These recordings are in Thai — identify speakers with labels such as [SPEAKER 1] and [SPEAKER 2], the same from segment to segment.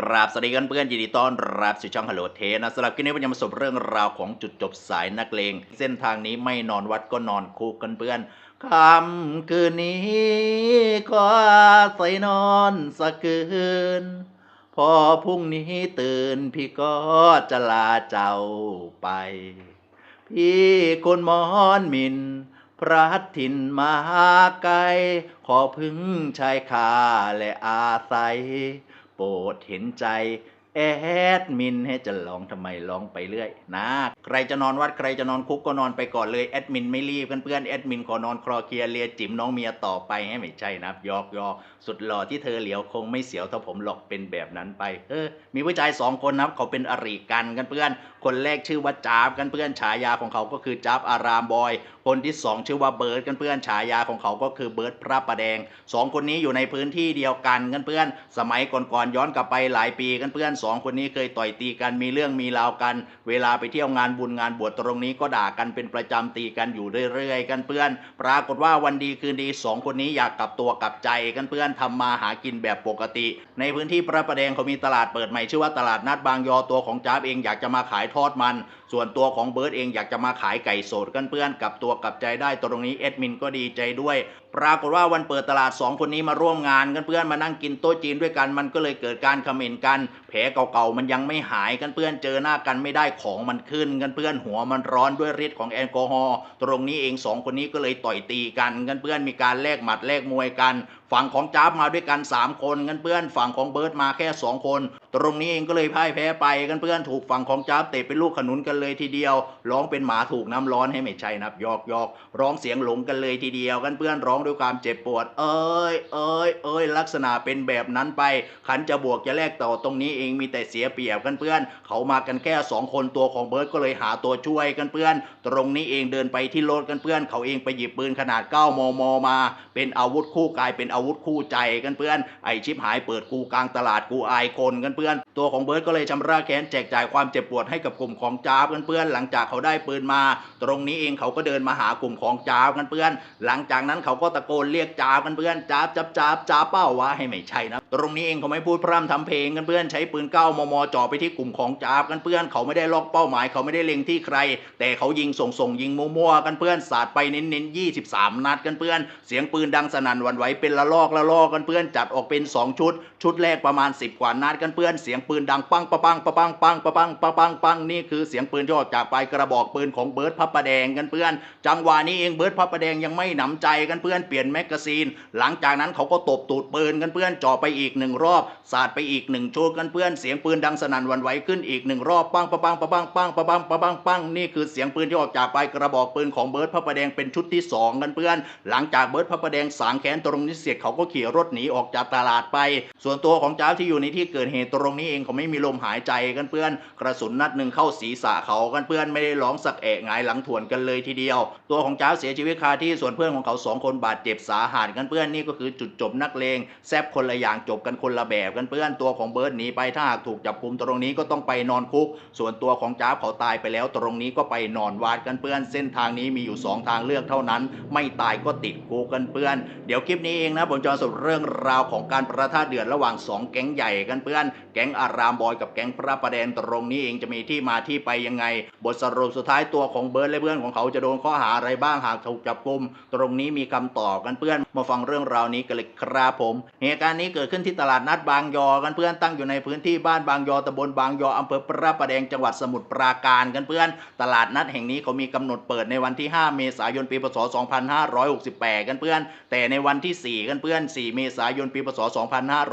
[SPEAKER 1] กราบสวัสดีกันเพื่อนยินดีต้อนรับสู่ช่องฮัลโหลเทนะสำหรับคลิปนี้ผมจะมาสรุปเรื่องราวของจุดจบสายนักเลง เส้นทางนี้ไม่นอนวัดก็นอนคุกกันเพื่อนคำคืนนี้ขอใส่นอนสักคืน พอพรุ่งนี้ตื่นพี่ก็จะลาเจ้าไป พี่คนมอนมินพระถิ่นมาไกล ขอพึ่งชายคาและอาศัย โปรดเห็นใจแอดมินให้จะลองทำไมลองไปเรื่อยนะใครจะนอนวัดใครจะนอนคุกก็นอนไปก่อนเลยแอดมินไม่รีบเพื่อนๆแอดมินขอนอนคลอเคลียเลียจิ๋มน้องเมียต่อไปให้ไม่ใช่นะยอกยอกสุดหล่อที่เธอเหลียวคงไม่เสียวถ้าผมหลอกเป็นแบบนั้นไปเออมีผู้ชายสองคนนะครับเขาเป็นอริกันกันเพื่อน คนแรกชื่อว่าจาบกันเพื่อนฉายาของเขาก็คือจาบอารามบอยคนที่สองชื่อว่าเบิร์ดกันเพื่อนฉายาของเขาก็คือเบิร์ดพระประแดงสองคนนี้อยู่ในพื้นที่เดียวกันกันเพื่อน สมัยก่อนๆย้อนกลับไปหลายปีกันเพื่อนสองคนนี้เคยต่อยตีกันมีเรื่องมีราวกัน เวลาไปเที่ยวงานบุญงานบวชตรงนี้ก็ด่ากันเป็นประจำตีกันอยู่เรื่อยๆ กันเพื่อน ปรากฏว่าวันดีคืนดีสองคนนี้อยากกลับตัวกลับใจกันเพื่อนทำมาหากินแบบปกติ ในพื้นที่พระประแดงเขามีตลาดเปิดใหม่ชื่อว่าตลาดนัดบางยอตัวของจ้าบเองอยากจะมาขายทอดมัน ส่วนตัวของเบิร์ดเองอยากจะมาขายไก่สดกันเพื่อนกับตัวกลับใจได้ตรงนี้เอ็ดมินก็ดีใจด้วย ปรากฏว่าวันเปิดตลาดสองคนนี้มาร่วมงานกันเพื่อนมานั่งกินโต๊ะจีนด้วยกัน มันก็เลยเกิดการคอมเมนต์กัน แผลเก่าๆมันยังไม่หายกันเพื่อนเจอหน้ากันไม่ได้ของมันขึ้นกันเพื่อนหัวมันร้อนด้วยฤทธิ์ของแอลกอฮอล์ตรงนี้เองสองคนนี้ก็เลยต่อยตีกันกันเพื่อนมีการแลกหมัดแลกมวยกัน ฝั่งของจ้าบมาด้วยกัน 3 คนกันเพื่อนฝั่งของเบิร์ดมาแค่ 2 คน ตรงนี้เองก็เลยพ่ายแพ้ไปกันเพื่อนถูกฝั่งของจ้าบเตะเป็นลูกขนุนกันเลยทีเดียวร้องเป็นหมาถูกน้ำร้อนให้ไม่ใช่นับยอกยอกร้องเสียงหลงกันเลยทีเดียวกันเพื่อนร้องด้วยความเจ็บปวด เอ้ยเอ้ยเอ้ยลักษณะเป็นแบบนั้นไป ขันจะบวกจะแลกต่อตรงนี้เองมีแต่เสียเปรียบกันเพื่อน เขามากันแค่2คนตัวของเบิร์ดก็เลยหาตัวช่วยกันเพื่อน ตรงนี้เองเดินไปที่รถกันเพื่อน เขาเองไปหยิบปืนขนาด 9 มม มา เป็นอาวุธคู่กายเป็นอาวุธคู่ใจกันเพื่อน ไอชิปหายเปิดกูกลางตลาดกูอายคนกันเพื่อน ตัวของเบิร์ดก็เลยชำระแค้นแจกจ่ายความเจ็บปวดให้กับกลุ่มของจ้าบกันเพื่อน หลังจากเขาได้ปืนมา ตรงนี้เองเขาก็เดินมาหากลุ่มของจ้าบกันเพื่อน หลังจากนั้นเขาก็ตะโกนเรียกจ้าบกันเพื่อนจ้าบจับจ้าบจ้าบเป้าวะให้ไม่ใช่นะ ตรงนี้เองเขาไม่พูดพร่ำทำเพลงกันเพื่อนใช้ปืนเก้ามมจ่อไปที่กลุ่มของจ้าบกันเพื่อนเขาไม่ได้ล็อกเป้าหมายเขาไม่ได้เล็งที่ใคร แต่เขายิงส่งส่งยิงมั่วๆกันเพื่อนสาดไปเน้นๆ23นัดกันเพื่อน เสียงปืนดังสนั่นวันไหวเป็นละลอกละลอกกันเพื่อนจัดออกเป็น2ชุด ชุดแรกประมาณ10กว่านัดกันเพื่อนเสียงปืนดังปังปะปังปะปังปังปะปังปะปังปังนี่คือเสียงปืนที่ออกจากปลายกระบอกปืนของเบิร์ดพับประแดงกันเพื่อน จังหวะนี้เองเบิร์ดพับประแดงยังไม่หนำใจกันเพื่อนเปลี่ยนแมกกาซีน หลังจากนั้นเขาก็ตบตูดปืนกันเพื่อนจ่อไปอีกหนึ่งรอบ สาดไปอีกหนึ่งชุดกันเพื่อนเสียงปืนดังสนั่นวันไหวขึ้นอีกหนึ่งรอบปังปะปังปะปังปังปะปังปะปังปังนี่คือเสียงปืนที่ออกจากปลายกระบอกปืนของเบิร์ดพับประแดงเป็นชุดที่สองกันเพื่อน หลังจากเบิร์ดพับประแดงสางแขนตรงนี้เสร็จเขาก็ขี่รถหนีออกจากตลาดไป ส่วนตัวของจ้าที่อยู่ในที่เกิดเหตุตรงนี้เองเขาไม่มีลมหายใจกันเพื่อน กระสุนนัดหนึ่งเข้าศีรษะเขากันเพื่อนไม่ได้ร้องสักแอะหงายหลังถวนกันเลยทีเดียว ตัวของจ้าเสียชีวิตคาที่ส่วนเพื่อนของเขาสองคนบาดเจ็บสาหัสกันเพื่อนนี่ก็คือจุดจบนักเลงแซบคนละอย่างจบกันคนละแบบกันเพื่อนตัวของเบิร์ดหนีไปถ้าหากถูกจับกุมตรงนี้ก็ต้องไปนอนคุก ส่วนตัวของจ้าเขาตายไปแล้วตรงนี้ก็ไปนอนวาดกันเพื่อน เส้นทางนี้มีอยู่สองทางเลือกเท่านั้น ไม่ตายก็ติดคุกกันเพื่อน เดี๋ยวคลิปนี้เองนะผมจะสรุปเรื่องราวของการประทะเดือดระหว่างสองแก๊งใหญ่กันเพื่อน แก๊งอารามบอยกับแก๊งพระประแดนตรงนี้เองจะมีที่มาที่ไปยังไง บทสรุปสุดท้ายตัวของเบิร์ดและเพื่อนของเขาจะโดนข้อหาอะไรบ้างหากถูกจับกุม ตรงนี้มีคำตอบกันเพื่อน มาฟังเรื่องราวนี้กันเลยครับผม เหตุการณ์นี้เกิดขึ้นที่ตลาดนัดบางยอกันเพื่อนตั้งอยู่ในพื้นที่บ้านบางยอตำบลบางยออำเภอพระประแดงจังหวัดสมุทรปราการกันเพื่อน ตลาดนัดแห่งนี้เขามีกำหนดเปิดในวันที่ 5 เมษายนปีพศ 2568 กันเพื่อน แต่ในวันที่ 4 กันเพื่อน 4 เมษายนปีพศ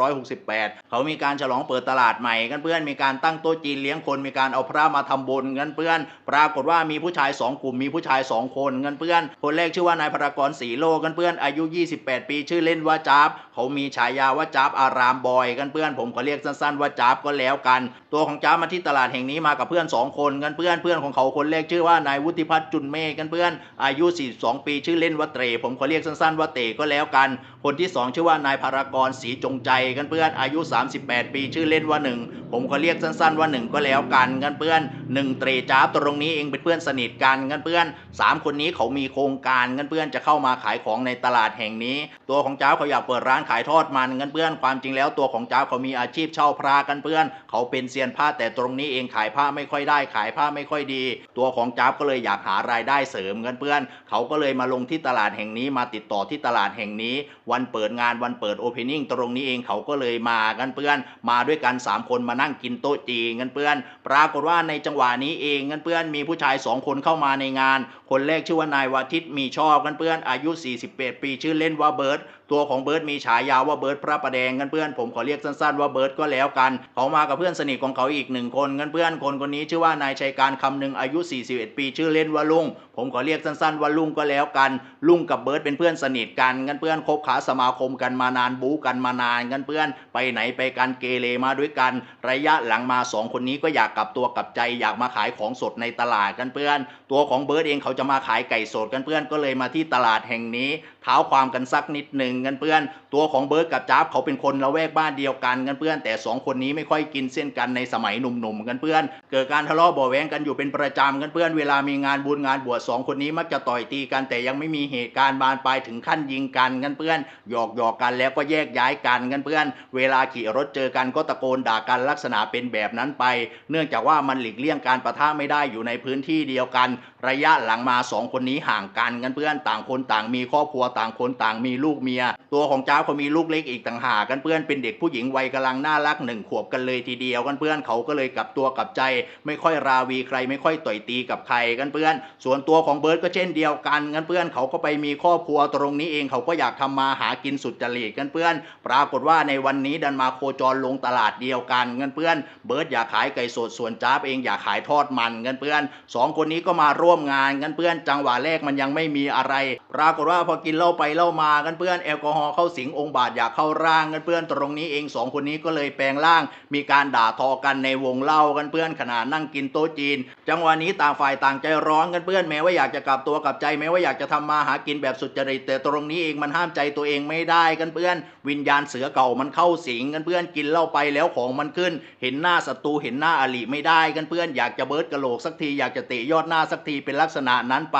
[SPEAKER 1] 2568 เขามีการฉลองเปิดตลาดใหม่กันเพื่อน มีการตั้งโต๊ะจีนเลี้ยงคน มีการเอาพระมาทำบุญกันเพื่อน ปรากฏว่ามีผู้ชาย 2 กลุ่ม มีผู้ชาย 2 คนกันเพื่อน คนแรกชื่อว่านายพรากรศรีโลกันเพื่อนอายุ 28 ปี ชื่อเล่นว่าจ๊าบเขามีฉายาว่าจ๊าบอารามบอยกันเพื่อนผมก็เรียกสั้นๆว่าจ๊าบก็แล้วกัน ตัวของจ๊าบมาที่ตลาดแห่งนี้มากับเพื่อน 2 คนกันเพื่อนเพื่อนของเขาคนแรกชื่อว่านายวุฒิพัฒน์จุนเมฆกันเพื่อนอายุ 42 ปีชื่อเล่นว่าเตรผมขอเรียกสั้นๆว่าเตก็แล้วกัน คนที่ 2 ชื่อว่านายพารกรศรีจงใจกันเพื่อนอายุ 38 ปีชื่อเล่นว่าหนึ่งผมก็เรียกสั้นๆว่าหนึ่งก็แล้วกันกันเพื่อนหนึ่งเตรจ้าบตรงนี้เองเป็นเพื่อนสนิทกันกันเพื่อนสามคนนี้เขามีโครงการกันเพื่อนจะเข้ามาขายของในตลาดแห่งนี้ ตัวของจ้าเขาอยากเปิดร้านขายทอดมันกันเพื่อนความจริงแล้วตัวของจ้าเขามีอาชีพเช่าพระกันเพื่อน เขาเป็นเซียนผ้าแต่ตรงนี้เองขายผ้าไม่ค่อยได้ขายผ้าไม่ค่อยดี ตัวของจ้าก็เลยอยากหารายได้เสริมกันเพื่อน เขาก็เลยมาลงที่ตลาดแห่งนี้มาติดต่อที่ตลาดแห่งนี้ วันเปิดงานวันเปิดโอเพนนิ่งตรงนี้เองเขาก็เลยมากันเพื่อน มาด้วยกัน 3 คนมานั่งกินโต๊ะจีนกันเพื่อน ปรากฏว่าในจังหวะนี้เองกันเพื่อนมีผู้ชาย 2 คนเข้ามาในงาน คนแรกชื่อว่านายวาทิตมีชอบกันเพื่อนอายุ11 ปีชื่อเล่นว่าเบิร์ตตัวของเบิร์ตมีฉายาว่าเบิร์ตพระประแดงเงินเพื่อนผมขอเรียกสั้นๆว่าเบิร์ตก็แล้วกัน เขามากับเพื่อนสนิทของเขาอีกหนึ่งคนเงินเพื่อนคนคนนี้ชื่อว่านายชัยการคำหนึ่งอายุ 41 ปีชื่อเล่นว่าลุง ผมขอเรียกสั้นๆว่าลุงก็แล้วกัน ลุงกับเบิร์ตเป็นเพื่อนสนิทกันกันเพื่อนคบขาสมาคมกันมานานบู๊กันมานานกันเพื่อนไปไหนไปกันเกเรมาด้วยกัน ระยะหลังมาสองคนนี้ก็อยากกลับตัวกลับใจอยากมาขายของสดในตลาดกันเพื่อน ตัวของเบิร์ตเองเขาจะมาขายไก่สดกันเพื่อนก็เลยมาที่ตลาดแห่งนี้เท้าความกันสักนิดหนึ่งกันเพื่อน ตัวของเบิร์ตกับจ๊าบเขาเป็นคนละแวกบ้านเดียวกันกันเพื่อน แต่สองคนนี้ไม่ค่อยกินเส้นกันในสมัยหนุ่มๆกันเพื่อน เกิดการทะเลาะเบาะแว้งกันอยู่เป็นประจำกันเพื่อนเวลามีงานบุญงานบวชสองคนนี้มักจะต่อยตีกันแต่ยังไม่มีเหตุการณ์บานปลายถึงขั้นยิงกันกันเพื่อนหยอกหยอกกันแล้วก็แยกย้ายกันกันเพื่อน เวลาขี่รถเจอกันก็ตะโกนด่ากันลักษณะเป็นแบบนั้นไป เนื่องจากว่ามันหลีกเลี่ยงการประทะไม่ได้อยู่ในพื้นที่เดียวกัน ระยะหลังมาสองคนนี้ห่างกันกันเพื่อนต่างคนต่างมีครอบครัวต่างคนต่างมีลูกเมีย ตัวของเจ้าเขามีลูกเล็กอีกต่างหากกันเพื่อนเป็นเด็กผู้หญิงวัยกำลังน่ารักหนึ่งขวบกันเลยทีเดียวกันเพื่อนเขาก็เลยกลับตัวกลับใจ ไม่ค่อยราวีใครไม่ค่อยต่อยตีกับใครกันเพื่อน ส่วนตัวของเบิร์ดก็เช่นเดียวกันกันเพื่อนเขาก็ไปมีครอบครัวตรงนี้เองเขาก็อยากทำมาหากินสุดจริตกันเพื่อน ปรากฏว่าในวันนี้ดันมาโคจรลงตลาดเดียวกันกันเพื่อน เบิร์ดอยากขายไก่สดส่วนจ้าบเองอยากขายทอดมันกันเพื่อนสองคนนี้ก็มาร่วมงานกันเพื่อน จังหวะแรกมันยังไม่มีอะไร ปรากฏว่าพอกินเหล้าไปเหล้ามากันเพื่อนแอลกอฮอล์เข้าสิงองค์บาทอยากเข้าร่างกันเพื่อนตรงนี้เองสองคนนี้ก็เลยแปลงร่าง มีการด่าทอกันในวงเล่ากันเพื่อนขณะนั่งกินโต๊ะจีน จังหวะนี้ต่างฝ่ายต่างใจร้อนกันเพื่อนแม้ว่าว่าอยากจะกลับตัวกลับใจแม้ว่าอยากจะทำมาหากินแบบสุจริตแต่ตรงนี้เองมันห้ามใจตัวเองไม่ได้กันเพื่อน วิญญาณเสือเก่ามันเข้าสิงกันเพื่อนกินเหล้าไปแล้วของมันขึ้น เห็นหน้าศัตรูเห็นหน้าอลิไม่ได้กันเพื่อน อยากจะเบิร์ดกระโหลกสักทีอยากจะเตะยอดหน้าสักทีเป็นลักษณะนั้นไป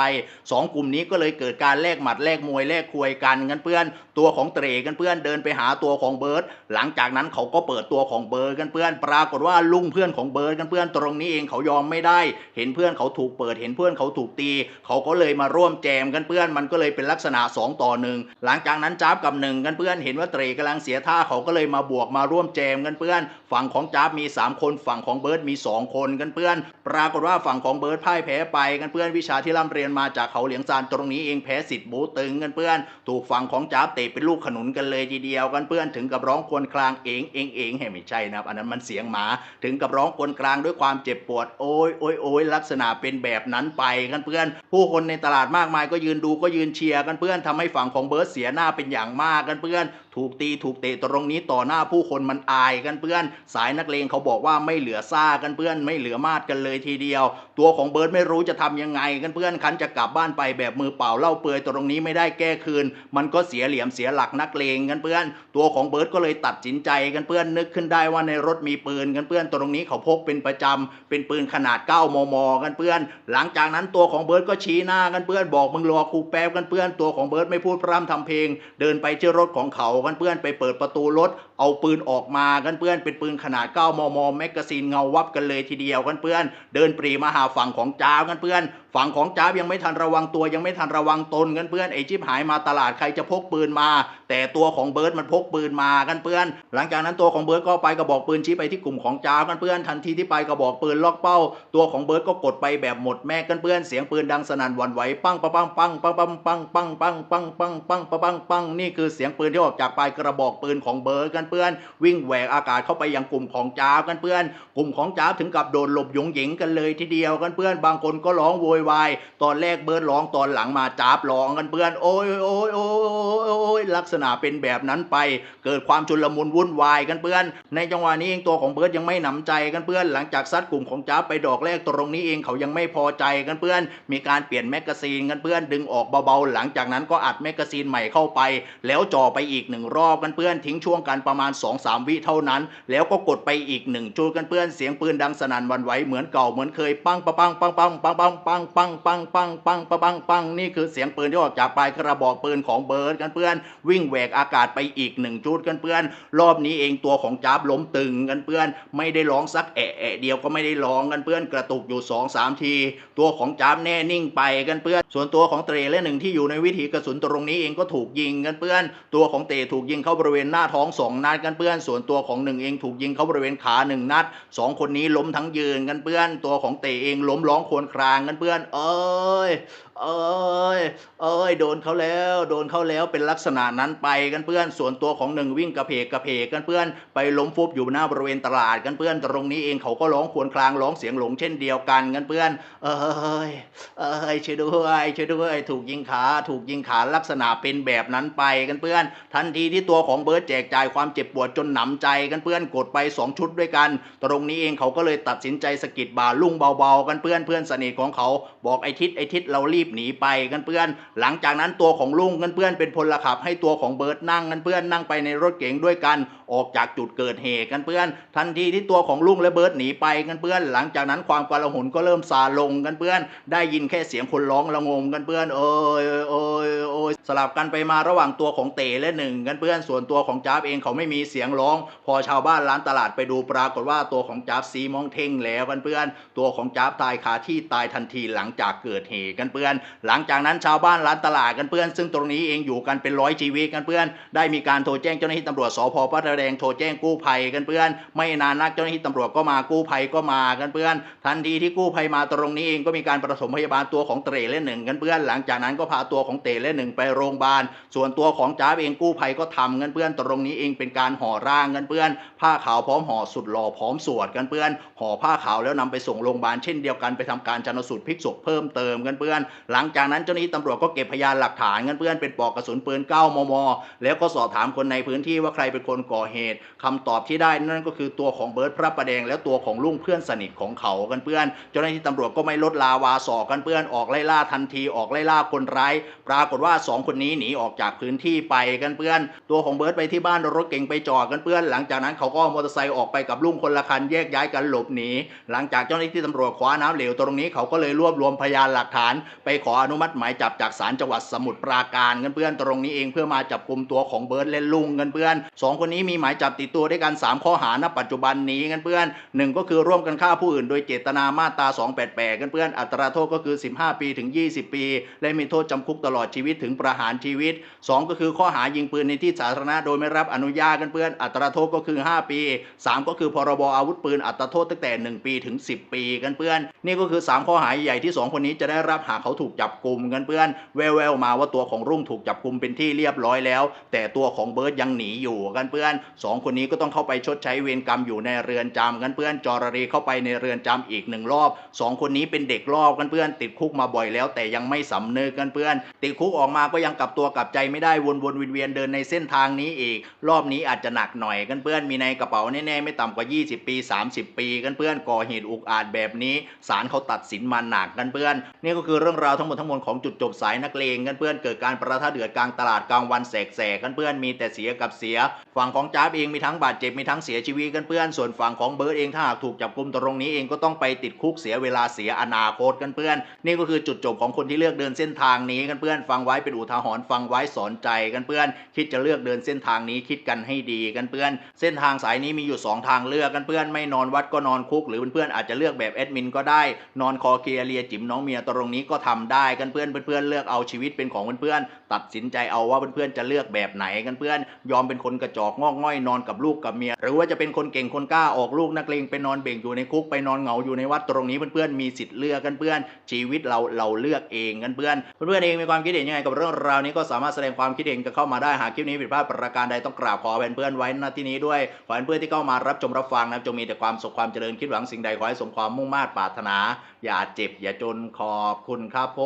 [SPEAKER 1] สองกลุ่มนี้ก็เลยเกิดการแลกหมัดแลกมวยแลกควยกันกันเพื่อน ตัวของเตรกันเพื่อนเดินไปหาตัวของเบิร์ดหลังจากนั้นเขาก็เปิดตัวของเบิร์ดกันเพื่อน ปรากฏว่าลุงเพื่อนของเบิร์ดกันเพื่อนตรงนี้เองเขายอมไม่ได้ เห็นเพื่อนเขาถูกเปิดเห็นเพื่อนเขาถูกตีเขาก็เลยมาร่วมแจมกันเพื่อนมันก็เลยเป็นลักษณะ 2 ต่อหนึ่งหลังจากนั้นจ้าบกับหนึ่งกันเพื่อนเห็นว่าเตรกำลังเสียท่าเขาก็เลยมาบวกมาร่วมแจมกันเพื่อน ฝั่งของจ้าบมี 3 คนฝั่งของเบิร์ดมี 2 คนกันเพื่อน ปรากฏว่าฝั่งของเบิร์ดพ่ายแพ้ไปกันเพื่อนวิชาที่ร่ำเรียนมาจากเขาเหลียงซานตรงนี้เองแพ้สิทธิ์บูตึงกันเพื่อน ถูกฝั่งของจ้าบเตะเป็นลูกขนุนกันเลยทีเดียวกันเพื่อนถึงกับร้องควญครางเองเองเองให้ไม่ใช่นะครับอันนั้นมันเสียงหมาถึงกับร้องควญครางด้วยความเจ็บปวดโอยโอยโอยลักษณะเป็นแบบนั้นไปกันเพื่อนผู้คนในตลาดมากมายก็ยืนดูก็ยืนเชียร์กันเพื่อนทำให้ฝั่งของเบิร์ดเสียหน้าเป็นอย่างมากกันเพื่อน ถูกตีถูกเตะตรงนี้ต่อหน้าผู้คนมันอายกันเพื่อน สายนักเลงเขาบอกว่าไม่เหลือซ่ากันเพื่อน ไม่เหลือมาดกันเลยทีเดียว ตัวของเบิร์ดไม่รู้จะทำยังไงกันเพื่อนคันจะกลับบ้านไปแบบมือเปล่าเล่าเปลือยตรงนี้ไม่ได้แก้คืน มันก็เสียเหลี่ยมเสียหลักนักเลงกันเพื่อน ตัวของเบิร์ดก็เลยตัดสินใจกันเพื่อนนึกขึ้นได้ว่าในรถมีปืนกันเพื่อนตรงนี้เขาพกเป็นประจำเป็นปืนขนาด 9 มม กันเพื่อน หลังจากนั้นตัวของเบิร์ดก็ชี้หน้ากันเพื่อนบอกมึงรอกูแป๊บกันเพื่อนตัวของเบิร์ดไม่พูดพร่ำทำเพลง เดินไปที่รถของเขากันเพื่อนไปเปิดประตูรถ เอาปืนออกมากันเพื่อนเป็นปืนขนาด 9 มม แมกกาซีนเงาวับกันเลยทีเดียวกันเพื่อน เดินปรีมาหาฝั่งของจาวกันเพื่อนฝั่งของจ้าบยังไม่ทันระวังตัวยังไม่ทันระวังตนกันเพื่อนไอจิบหายมาตลาดใครจะพกปืนมา แต่ตัวของเบิร์ดมันพกปืนมากันเพื่อน หลังจากนั้นตัวของเบิร์ดก็ไปกระบอกปืนชี้ไปที่กลุ่มของจ้าบกันเพื่อนทันทีที่ไปกระบอกปืนล็อกเป้า ตัวของเบิร์ดก็กดไปแบบหมดแม็กกันเพื่อนเสียงปืนดังสนั่นวันไหวปังปังปังปังปังปังปังปังปังปังปังปังปังปังปังนี่คือเสียงปืนที่ออกจากปลายกระบอกปืนของเบิร์ดกันเพื่อน วิ่งแหวกอากาศเข้าไปยังกลุ่มของจ้าบกันเพื่อน กลุ่มของจ้าบถึงกับโดนหลบหยงหยิงกันเลยทีเดียวกันเพื่อนบางคนก็ร้องโวยวายตอนแรกเบิร์ดร้องตอนหลังมาจ้าบร้องกันเพื่อนโอ้ยโอ้ยโอ้ยโอ้ยโอ้ยลักษณะเป็นแบบนั้นไป เกิดความชุลมุนวุ่นวายกันเพื่อน ในจังหวะนี้เองตัวของเบิร์ดยังไม่หนำใจกันเพื่อน หลังจากซัดกลุ่มของจ้าบไปดอกแรกตรงนี้เองเขายังไม่พอใจกันเพื่อน มีการเปลี่ยนแมกกาซีนกันเพื่อนดึงออกเบาๆ หลังจากนั้นก็อัดแมกกาซีนใหม่เข้าไป แล้วจ่อไปอีกหนึ่งรอบกันเพื่อนทิ้งช่วงกันประมาณ2อสามวิเท่านั้น แล้วก็กดไปอีกหนึ่งจุดกันเพื่อนเสียงปืนดังสนั่นวันไหวเหมือนเก่าเหมือนเคยปังปังปังปังปังปังปังปังปังปังปังปังปังปังนี่คือเสียงปืนที่ออกจากปลายกระบอกปืนของเบิร์ดกันเพื่อน วิ่งแหวกอากาศไปอีกหนึ่งจุดกันเพื่อน รอบนี้เองตัวของจ๊าบล้มตึงกันเพื่อน ไม่ได้ร้องสักแอะแอะเดียวก็ไม่ได้ร้องกันเพื่อนกระตุกอยู่2อสามที ตัวของจ๊าบแน่นิ่งไปกันเพื่อน ส่วนตัวของเตรและหนึ่งที่อยู่ในวิถีกระสุนตรงนี้เองก็ถูกยิงกันเพื่อน ตัวของเตถูกยิงเข้าบริเวณหน้าท้องสองนัดกันเพื่อน ส่วนตัวของหนึ่งเองถูกยิงเข้าบริเวณขาหนึ่งนัดสองคนนี้ล้มทั้งยืนกันเพื่อน ตัวของเตเองล้มร้องควญครางกันเพื่อน ơi เอ้ยเอ้ยโดนเขาแล้ว โดนเขาแล้วเป็นลักษณะนั้นไปกันเพื่อนส่วนตัวของหนึ่งวิ่งกระเพกกระเพกกันเพื่อนไปล้มฟุบอยู่หน้าบริเวณตลาดกันเพื่อนตรงนี้เองเขาก็ร้องควญครางร้องเสียงหลงเช่นเดียวกันกันเพื่อน เอ้ยเอ้ยช่วยด้วยช่วยด้วยถูกยิงขาถูกยิงขาลักษณะเป็นแบบนั้นไปกันเพื่อน ทันทีที่ตัวของเบิร์ดแจกจ่ายความเจ็บปวดจนหนำใจกันเพื่อนกดไป 2 ชุดด้วยกัน ตรงนี้เองเขาก็เลยตัดสินใจสกิดบ่าลุ่งเบาๆ กันเพื่อนเพื่อนสนิทของเขาบอกไอทิศไอทิศเรารีบหนีไปกันเพื่อน หลังจากนั้นตัวของลุงกันเพื่อนเป็นพลขับ ให้ตัวของเบิร์ดนั่งกันเพื่อนนั่งไปในรถเก๋งด้วยกัน ออกจากจุดเกิดเหตุกันเพื่อน ทันทีที่ตัวของลุงและเบิร์ดหนีไปกันเพื่อน หลังจากนั้นความกลาหนก็เริ่มซาลงกันเพื่อน ได้ยินแค่เสียงคนร้องระงมกันเพื่อน เอ้ยเอ้ยเอ้ยสลับกันไปมาระหว่างตัวของเตและหนึ่งกันเพื่อนส่วนตัวของจ๊าบเองเขาไม่มีเสียงร้อง พอชาวบ้านร้านตลาดไปดูปรากฏว่าตัวของจ๊าบซีมองเท่งแล้วกันเพื่อน ตัวของจ๊าบตายคาที่ตายทันทีหลังจากเกิดเหตุกันเพื่อนหลังจากนั้นชาวบ้านร้านตลาดกันเพื่อน ซึ่งตรงนี้เองอยู่กันเป็นร้อยชีวิตกันเพื่อน ได้มีการโทรแจ้งเจ้าหน้าที่ตำรวจสพพระระแดงโทรแจ้งกู้ภัยกันเพื่อน ไม่นานนักเจ้าหน้าที่ตำรวจก็มากู้ภัยก็มากันเพื่อน ทันทีที่กู้ภัยมาตรงนี้เองก็มีการประถมพยาบาลตัวของเต๋และหนึ่งกันเพื่อน หลังจากนั้นก็พาตัวของเต๋และหนึ่งไปโรงพยาบาล ส่วนตัวของจ้าเองกู้ภัยก็ทำกันเพื่อนตรงนี้เองเป็นการห่อร่างกันเพื่อน ผ้าขาวพร้อมห่อสุดหล่อพร้อมสวดกันเพื่อนห่อผ้าขาวแล้วนำไปส่งโรงพยาบาลเช่นเดียวกันไปทำการชันสูตรพลิกศพเพิ่มเติมกันเพื่อนหลังจากนั้นเจ้าหน้าที่ตำรวจก็เก็บพยานหลักฐานกันเพื่อนเป็นปลอกกระสุนปืน 9 มม แล้วก็สอบถามคนในพื้นที่ว่าใครเป็นคนก่อเหตุคำตอบที่ได้นั่นก็คือตัวของเบิร์ตพระประแดง และตัวของลุงเพื่อนสนิทของเขากันเพื่อน เจ้าหน้าที่ตำรวจก็ไม่ลดลาวาสอกันเพื่อนออกไล่ล่าทันทีออกไล่ล่าคนร้าย ปรากฏว่าสองคนนี้หนีออกจากพื้นที่ไปกันเพื่อน ตัวของเบิร์ตไปที่บ้านรถเก๋งไปจอดกันเพื่อน หลังจากนั้นเขาก็มอเตอร์ไซค์ออกไปกับลุงคนละคันแยกย้ายกันหลบหนีหลังจากเจ้าหน้าที่ตำรวจคว้าน้ำเหลวตรงนี้เขาก็เลยรวบรวมพยานหลักฐานไปขออนุมัติหมายจับจากศาลจังหวัดสมุทรปราการกันเพื่อนตรงนี้เองเพื่อมาจับกลุ่มตัวของเบิร์ตและลุงกันเพื่อนสองคนนี้มีหมายจับติดตัวด้วยกันสามข้อหาณปัจจุบันนี้กันเพื่อนหนึ่งก็คือร่วมกันฆ่าผู้อื่นโดยเจตนามาตรา 288กันเพื่อนอัตราโทษก็คือ 15 ปีถึง 20 ปี และมีโทษจำคุกตลอดชีวิตถึงประหารชีวิต 2 ก็คือข้อหายิงปืนในที่สาธารณะโดยไม่รับอนุญาตกันเพื่อนอัตราโทษก็คือ 5 ปี 3 ก็คือพรบอาวุธปืนอัตราโทษตั้งแต่ 1 ปีถึง 10 ปีกันเพื่อน นี่ก็คือ 3 ข้อหาใหญ่ที่ 2 คนนี้จะได้รับหากเขาถูกจับกลุ่มกันเพื่อนแววๆมาว่าตัวของรุ่งถูกจับกลุ่มเป็นที่เรียบร้อยแล้ว แต่ตัวของเบิร์ดยังหนีอยู่กันเพื่อนสองคนนี้ก็ต้องเข้าไปชดใช้เวรกรรมอยู่ในเรือนจำกันเพื่อนจอร์เรเข้าไปในเรือนจำอีกหนึ่งรอบสองคนนี้เป็นเด็กรอบกันเพื่อนติดคุกมาบ่อยแล้ว แต่ยังไม่สำนึกกันเพื่อน ติดคุกออกมาก็ยังกลับตัวกลับใจไม่ได้วนๆเวียนๆเดินในเส้นทางนี้อีก รอบนี้อาจจะหนักหน่อยกันเพื่อนมีในกระเป๋าแน่ๆไม่ต่ำกว่า 20 ปี 30 ปีกันเพื่อนก่อเหตุอุกอาจแบบนี้ศาลเขาตัดสินมาหนักกันเพื่อน นี่ก็คือเรื่องราวทั้งหมดทั้งมวลของจุดจบสายนักเลงกันเพื่อนเกิดการประทะเดือดกลางตลาดกลางวันแสกๆกันเพื่อนมีแต่เสียกับเสีย ฝั่งของจ้าเองมีทั้งบาดเจ็บมีทั้งเสียชีวิตกันเพื่อนส่วนฝั่งของเบิร์ดเองถ้าหากถูกจับกุมตรงนี้เองก็ต้องไปติดคุกเสียเวลาเสียอนาคตกันเพื่อน นี่ก็คือจุดจบของคนที่เลือกเดินเส้นทางนี้กันเพื่อนฟังไว้เป็นอุทาหรณ์ฟังไว้สอนใจกันเพื่อน คิดจะเลือกเดินเส้นทางนี้คิดกันให้ดีกันเพื่อน เส้นทางสายนี้มีอยู่ 2 ทางเลือกกันเพื่อนไม่นอนวัดก็นอนคุก หรือเพื่อนๆอาจจะเลือกแบบแอดมินก็ได้นอนคอเคลียเลียจิ๋มน้องเมียตรงนี้ก็ทำได้กันเพื่อนเพื่อนเลือกเอาชีวิตเป็นของเพื่อน ตัดสินใจเอาว่าเพื่อนๆจะเลือกแบบไหนกันเพื่อน ยอมเป็นคนกระจอกงอกง่อยนอนกับลูกกับเมีย หรือว่าจะเป็นคนเก่งคนกล้าออกลูกนักเลงไปนอนเบ่งอยู่ในคุกไปนอนเหงาอยู่ในวัดตรงนี้เพื่อนๆมีสิทธิ์เลือกกันเพื่อน ชีวิตเราเราเลือกเองกันเพื่อน เพื่อนๆเองมีความคิดเห็นยังไงกับเรื่องราวนี้ก็สามารถแสดงความคิดเห็นกันเข้ามาได้หากคลิปนี้ผิดพลาดประการใดต้องกราบขอเป็นเพื่อนไว้ณที่นี้ด้วยขอเพื่อนที่เข้ามารับชมรับฟังนะจงมีแต่ความสุขความเจริญคิดหวังสิ่งใดขอให้สมความมุ่งมา่ปรารถนา อย่าเจ็บอย่าจนขอบคุณครับผ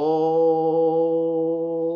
[SPEAKER 1] ม